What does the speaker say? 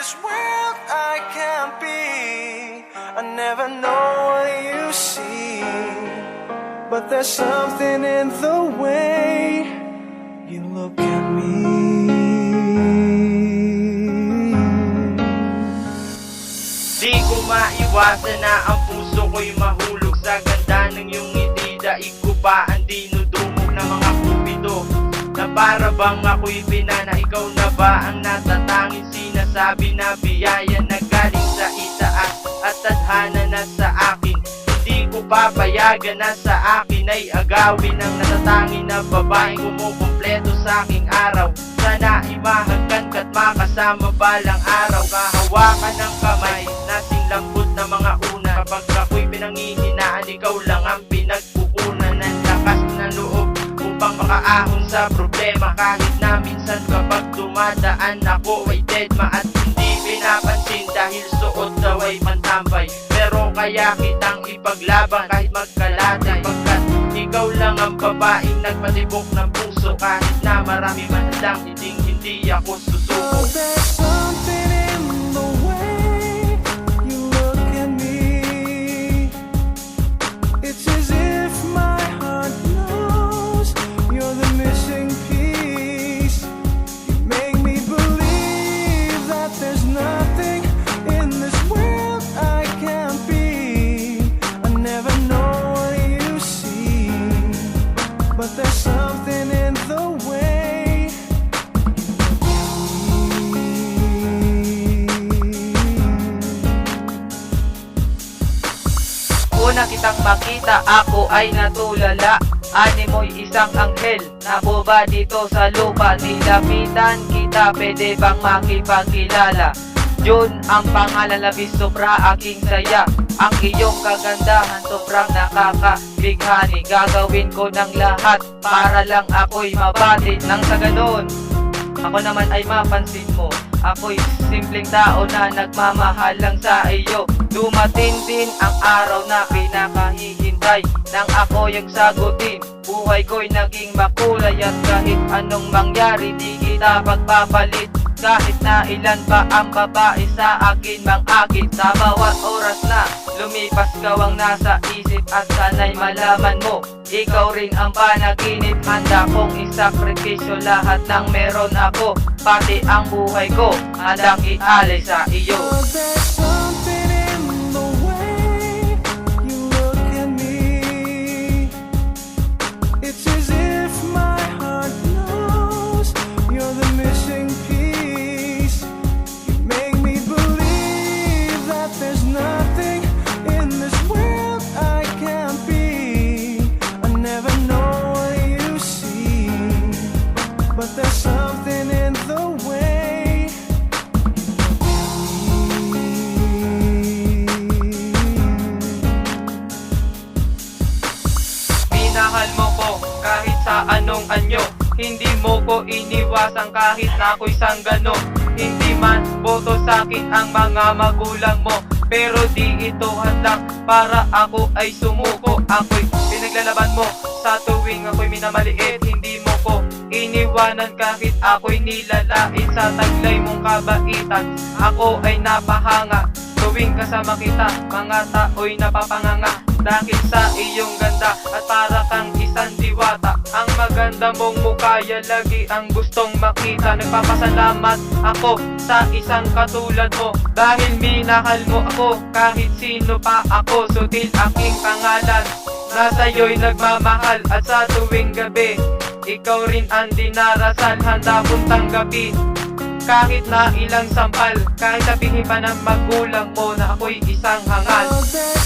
this world I can't be. I never know what you see, but there's something in the way you look at me. Di ko maiwasan na ang puso ko'y mahulog sa ganda ng iyong ngiti Daig ko pa ang para bang ako'y binana Ikaw na ba ang natatanging sinasabi na biyaya na galing sa itaas At tadhana na sa akin? Hindi ko papayagan na sa akin ay agawin Ang natatanging na babaeng kumukumpleto sa aking araw. Sana imahagkan ka't makasama balang araw. Kahawakan ng kamay, nasing lambot na mga una. Kapag makaahon sa problema. Kahit na minsan kapag dumadaan ako ay deadma At hindi pinapansin dahil suot daw ay pantambay. Pero kaya kitang ipaglaban kahit magkalatay Pagkat ikaw lang ang babaeng nagpatibok ng puso. Kahit na marami man lang hindi hindi ako susuko Una kitang makita, ako ay natulala. Animoy isang anghel na buba dito sa lupa. Nilapitan kita, pwede bang makipagkilala? June ang pangalan labis sobra aking saya. Ang iyong kagandahan sobrang nakakabighani Gagawin ko ng lahat para lang ako'y mabatid Nang sa ganon ako naman ay mapansin mo Ako'y simpleng tao na nagmamahal lang sa iyo. Dumating din ang araw na pinakahihintay Nang ako yung sagutin. Buhay ko'y naging makulay At kahit anong mangyari di kita pagpapalit Kahit na ilan pa ang babae sa akin mang akit Sa bawat oras na lumipas ka ang nasa isip At sana'y malaman mo ikaw rin ang panaginip. Handa kong isakripisyo lahat ng meron ako Pati ang buhay ko Handang ialay sa iyo mo ko iniwasan kahit na ako'y sanggano Hindi man boto sa akin ang mga magulang mo Pero di ito handang para ako ay sumuko Ako'y pinaglalaban mo. Sa tuwing ako'y minamaliit Hindi mo ko iniwanan kahit ako'y nilalait. Sa taglay mong kabaitan Ako ay napahanga. Tuwing kasama kita, mga tao'y napapanganga Dahil sa iyong ganda at para kang isang diwata. Ang maganda mong mukha, yan lagi ang gustong makita. Nagpapasalamat ako sa isang katulad mo. Dahil minahal mo ako kahit sino pa ako Sutil aking pangalan. Nasa iyo'y nagmamahal at sa tuwing gabi Ikaw rin ang dinarasal, handa kong tanggapin kahit na ilang sampal. Kahit sabihin pa ng magulang mo na ako'y isang hangal. Oh,